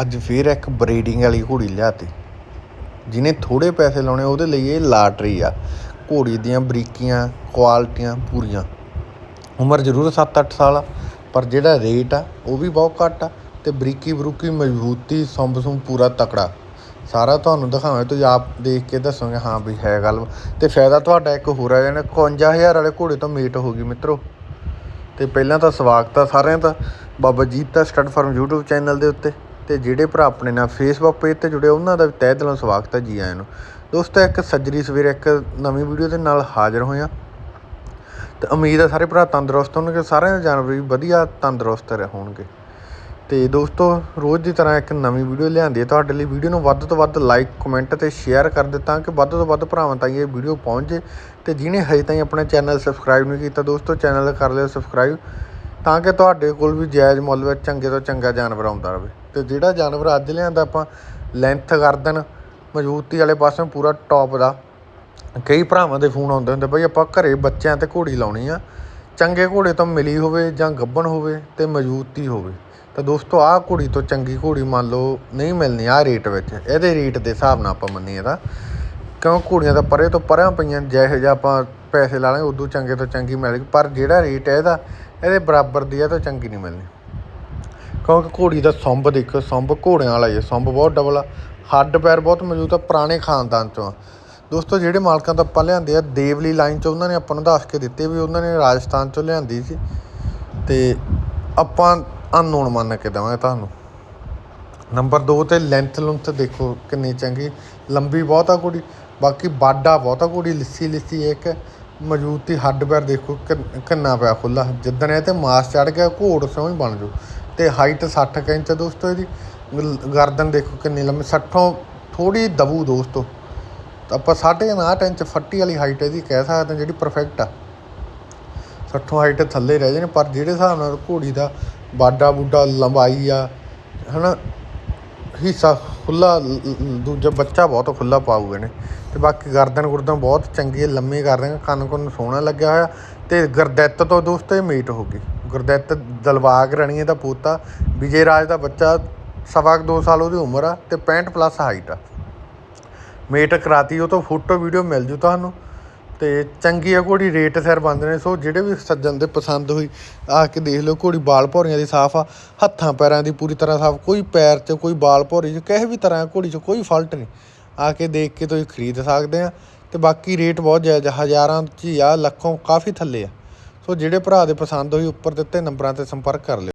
ਅੱਜ ਫਿਰ ਇੱਕ ਬਰੀਡਿੰਗ ਵਾਲੀ ਘੋੜੀ ਲਿਆਤੀ। ਜਿਹਨੇ ਥੋੜੇ ਪੈਸੇ ਲਾਉਣੇ, ਉਹਦੇ ਲਈ ਇਹ ਲਾਟਰੀ ਆ। ਘੋੜੀ ਦੀਆਂ ਬਰੀਕੀਆਂ ਕੁਆਲਿਟੀਆਂ ਪੂਰੀਆਂ। ਉਮਰ ਜ਼ਰੂਰ 7-8 ਸਾਲ ਆ, ਪਰ ਜਿਹੜਾ ਰੇਟ ਆ, ਉਹ ਵੀ ਬਹੁਤ ਘੱਟ ਆ ਤੇ ਬਰੀਕੀ ਬਰੂਕੀ ਮਜ਼ਬੂਤੀ ਸੰਭ ਸੁੰਭ ਪੂਰਾ ਤਕੜਾ। ਸਾਰਾ ਤੁਹਾਨੂੰ ਦਿਖਾਵਾਂ, ਤੁਸੀਂ ਆਪ ਦੇਖ ਕੇ ਦੱਸੋਗੇ, ਹਾਂ ਵੀ ਹੈ ਗੱਲ। ਤੇ ਫਾਇਦਾ ਤੁਹਾਡਾ ਇੱਕ ਹੋਰ ਆ ਜਾਣਾ 51000 ਵਾਲੇ ਘੋੜੇ ਤੋਂ ਮੀਟ ਹੋ ਗਈ ਮਿੱਤਰੋ। ਤੇ ਪਹਿਲਾਂ ਤਾਂ ਸਵਾਗਤ ਆ ਸਾਰਿਆਂ ਦਾ। ਬਾਬਾ ਜੀਤ ਦਾ ਸਟੱਡ ਫਾਰਮ YouTube ਚੈਨਲ ਦੇ ਉੱਤੇ। ਤੇ ਜਿਹੜੇ ਭਰਾ ਆਪਣੇ ਨਾਲ Facebook ਪੇਜ ਤੇ ਜੁੜੇ, ਉਹਨਾਂ ਦਾ ਵੀ ਤਹਿ ਦਿਲੋਂ ਸਵਾਗਤ ਹੈ ਜੀ ਆਇਆਂ ਨੂੰ। ਦੋਸਤੋ, ਇੱਕ ਸੱਜਰੀ ਸਵੇਰੇ ਇੱਕ ਨਵੀਂ ਵੀਡੀਓ ਦੇ ਨਾਲ ਹਾਜ਼ਰ ਹੋਇਆ ਤੇ ਉਮੀਦ ਹੈ ਸਾਰੇ ਭਰਾ ਤੰਦਰੁਸਤ ਹੋਣਗੇ, ਸਾਰਿਆਂ ਦੇ ਜਾਨਵਰ ਵੀ ਵਧੀਆ ਤੰਦਰੁਸਤ ਰਹੇ ਹੋਣਗੇ ਤੇ ਦੋਸਤੋ, ਰੋਜ਼ ਦੀ ਤਰ੍ਹਾਂ ਇੱਕ ਨਵੀਂ ਵੀਡੀਓ ਲਿਆਂਦੀ ਹੈ। ਤੁਹਾਡੇ ਲਈ ਵੀਡੀਓ ਨੂੰ ਵੱਧ ਤੋਂ ਵੱਧ ਲਾਈਕ ਕਮੈਂਟ ਤੇ ਸ਼ੇਅਰ ਕਰ ਦਿੱਤਾ ਤਾਂ ਕਿ ਵੱਧ ਤੋਂ ਵੱਧ ਭਰਾਵਾਂ ਤਾਈਂ ਇਹ ਵੀਡੀਓ ਪਹੁੰਚ। ਜੇ ਤੇ ਜਿਹਨੇ ਹਜੇ ਤਾਈਂ ਆਪਣਾ ਚੈਨਲ ਸਬਸਕ੍ਰਾਈਬ ਨਹੀਂ ਕੀਤਾ, ਦੋਸਤੋ ਚੈਨਲ ਕਰ ਲਿਓ ਸਬਸਕ੍ਰਾਈਬ ਤਾਂ ਕਿ ਤੁਹਾਡੇ ਕੋਲ ਵੀ ਜਾਇਜ਼ ਮੁੱਲ ਵਿੱਚ ਚੰਗੇ ਤੋਂ ਚੰਗਾ ਜਾਨਵਰ ਆਉਂਦਾ ਰਹੇ। ਤੇ ਜਿਹੜਾ ਜਾਨਵਰ ਅੱਜ ਲਿਆਂਦਾ ਆਪਾਂ ਲੈਂਥ ਗਰਦਨ ਮਜ਼ਬੂਤੀ ਵਾਲੇ ਪਾਸਿਓਂ ਪੂਰਾ ਟੌਪ ਦਾ। ਕਈ ਭਰਾਵਾਂ ਦੇ ਫੋਨ ਆਉਂਦੇ ਹੁੰਦੇ, ਬਈ ਆਪਾਂ ਘਰੇ ਬੱਚਿਆਂ ਤੇ ਘੋੜੀ ਲਾਉਣੀ ਆ। ਚੰਗੇ ਘੋੜੇ ਤੋਂ ਮਿਲੀ ਹੋਵੇ ਜਾਂ ਗੱਬਣ ਹੋਵੇ ਤੇ ਮਜ਼ਬੂਤੀ ਹੋਵੇ। ਤਾਂ ਦੋਸਤੋ, ਆਹ ਘੋੜੀ ਤੋਂ ਚੰਗੀ ਘੋੜੀ ਮੰਨ ਲਓ ਨਹੀਂ ਮਿਲਣੀ, ਆਹ ਰੇਟ ਵਿੱਚ। ਇਹਦੇ ਰੇਟ ਦੇ ਹਿਸਾਬ ਨਾਲ ਆਪਾਂ ਮੰਨੀਏ ਤਾਂ। ਕਿਉਂ ਘੋੜੀਆਂ ਤਾਂ ਪਰੇ ਤੋਂ ਪਰਾਂ ਪਈਆਂ, ਜਿਹੋ ਜਿਹਾ ਆਪਾਂ ਪੈਸੇ ਲਾ ਲਾਂਗੇ, ਉਦੋਂ ਚੰਗੇ ਤੋਂ ਚੰਗੀ ਮਿਲ ਪਰ ਜਿਹੜਾ ਰੇਟ ਹੈ ਇਹਦਾ, ਇਹਦੇ ਬਰਾਬਰ ਦੀ ਹੈ ਤਾਂ ਚੰਗੀ ਨਹੀਂ ਮਿਲਣੀ। ਕਿਉਂਕਿ ਘੋੜੀ ਦਾ ਸੰਭ ਦੇਖੋ, ਸੰਭ ਘੋੜਿਆਂ ਵਾਲਾ ਹੀ ਹੈ, ਸੰਭ ਬਹੁਤ ਡਬਲ ਆ। ਹੱਡ ਪੈਰ ਬਹੁਤ ਮੌਜੂਦ ਆ, ਪੁਰਾਣੇ ਖਾਨਦਾਨ ਚੋਂ ਆ। ਦੋਸਤੋ, ਜਿਹੜੇ ਮਾਲਕਾਂ ਤੋਂ ਆਪਾਂ ਲਿਆਂਦੇ ਆ, ਦੇਵਲੀ ਲਾਈਨ ਚ ਉਹਨਾਂ ਨੇ ਆਪਾਂ ਨੂੰ ਦੱਸ ਕੇ ਦਿੱਤੇ ਵੀ ਉਹਨਾਂ ਨੇ ਰਾਜਸਥਾਨ ਚੋਂ ਲਿਆਂਦੀ ਸੀ। ਤੇ ਆਪਾਂ ਅਨਨੋਨ ਮੰਨ ਕੇ ਦੇਵਾਂਗੇ ਤੁਹਾਨੂੰ। ਨੰਬਰ 2 ਤੇ ਲੈਂਥ ਲੁੰਥ ਦੇਖੋ ਕਿੰਨੀ ਚੰਗੀ, ਲੰਬੀ ਬਹੁਤ ਆ ਘੋੜੀ, ਬਾਕੀ ਬਾਡਾ ਬਹੁਤਾ ਘੋੜੀ, ਲਿੱਸੀ ਲਿੱਸੀ ਇੱਕ। ਮਜ਼ਬੂਤੀ ਹੱਡ ਪੈਰ ਦੇਖੋ ਕਿੰਨ- ਕਿੰਨਾ ਪਿਆ ਖੁੱਲਾ ਜਿੱਦਣ ਇਹ ਤੇ ਮਾਸ ਚੜ ਗਿਆ, ਘੋੜ ਸੋਹ ਬਣ ਜੂ। ਤੇ ਹਾਈਟ 60 ਕੁ ਇੰਚ ਆ ਦੋਸਤੋ ਇਹਦੀ। ਗ- ਗਰਦਨ ਦੇਖੋ ਕਿੰਨੀ ਲੰਮੀ 60 ਥੋੜੀ ਦਬੂ ਦੋਸਤੋ। ਤਾਂ ਆਪਾਂ 59 ਇੰਚ ਫੱਟੀ ਵਾਲੀ ਹਾਈਟ ਇਹਦੀ ਕਹਿ ਸਕਦੇ ਹਾਂ ਜਿਹੜੀ ਪਰਫੈਕਟ ਆ। 60 ਹਾਈਟ ਥੱਲੇ ਰਹਿ ਜਾਣੇ, ਪਰ ਜਿਹੜੇ ਹਿਸਾਬ ਨਾਲ ਘੋੜੀ ਦਾ ਬਾਡਾ ਬੂਡਾ ਲੰਬਾਈ ਆ, ਹਨਾ ਹਿੱਸਾ ਖੁੱਲਾ ਦੂਜਾ ਬੱਚਾ ਬਹੁਤ ਖੁੱਲਾ ਪਾਊਗੇ ਨੇ ਤੇ ਬਾਕੀ ਗਰਦਨ ਗੁਰਦਨ ਬਹੁਤ ਚੰਗੀ ਹੈ, ਲੰਮੀ ਕਰ ਰਹੇ ਕੰਨ ਕੁੰਨ ਸੋਹਣਾ ਲੱਗਿਆ ਹੋਇਆ। ਤੇ ਗੁਰਦਿੱਤ ਤੋਂ ਦੋਸਤੋ ਇਹ ਮੀਟ ਹੋ ਗਈ। ਗੁਰਦਿੱਤ ਦਲਵਾਗ ਰਣੀਏ ਦਾ ਪੋਤਾ, ਵਿਜੇ ਰਾਜ ਦਾ ਬੱਚਾ, ਸਵਾ ਕੁ ਦੋ ਸਾਲ ਉਹਦੀ ਉਮਰ ਆ ਤੇ 65 ਪਲੱਸ ਹਾਈਟ ਆ। ਮੇਟ ਕਰਾਤੀ, ਉਹ ਤੋਂ ਫੋਟੋ, ਵੀਡੀਓ ਮਿਲ ਜੂ ਤੁਹਾਨੂੰ। ਤੇ ਚੰਗੀ ਆ ਘੋੜੀ ਰੇਟ ਸਿਰ ਬੰਦ ਨੇ ਸੋ ਜਿਹੜੇ ਵੀ ਸੱਜਣ ਦੇ ਪਸੰਦ ਹੋਈ ਆ ਕੇ ਦੇਖ ਲਓ ਘੋੜੀ ਬਾਲ ਭੌਰੀਆਂ ਦੀ ਸਾਫ਼ ਆ ਹੱਥਾਂ ਪੈਰਾਂ ਦੀ ਪੂਰੀ ਤਰ੍ਹਾਂ ਸਾਫ਼ ਕੋਈ ਪੈਰ 'ਚ ਕੋਈ ਬਾਲ ਭੌਰੀ 'ਚ ਕਿਸੇ ਵੀ ਤਰ੍ਹਾਂ ਘੋੜੀ 'ਚ ਕੋਈ ਫਾਲਟ ਨਹੀਂ। ਆ ਕੇ ਦੇਖ ਕੇ ਤੁਸੀਂ ਖਰੀਦ ਸਕਦੇ ਆ ਤੇ ਬਾਕੀ ਰੇਟ ਬਹੁਤ ਜਾਇਜ਼ ਆ, ਹਜ਼ਾਰਾਂ 'ਚ ਹੀ ਆ ਲੱਖੋਂ ਕਾਫੀ ਥੱਲੇ ਆ। ਸੋ ਜਿਹੜੇ ਭਰਾ ਦੇ ਪਸੰਦ ਹੋਈ ਉੱਪਰ ਦਿੱਤੇ ਨੰਬਰਾਂ ਤੇ ਸੰਪਰਕ ਕਰ ਲਿਓ।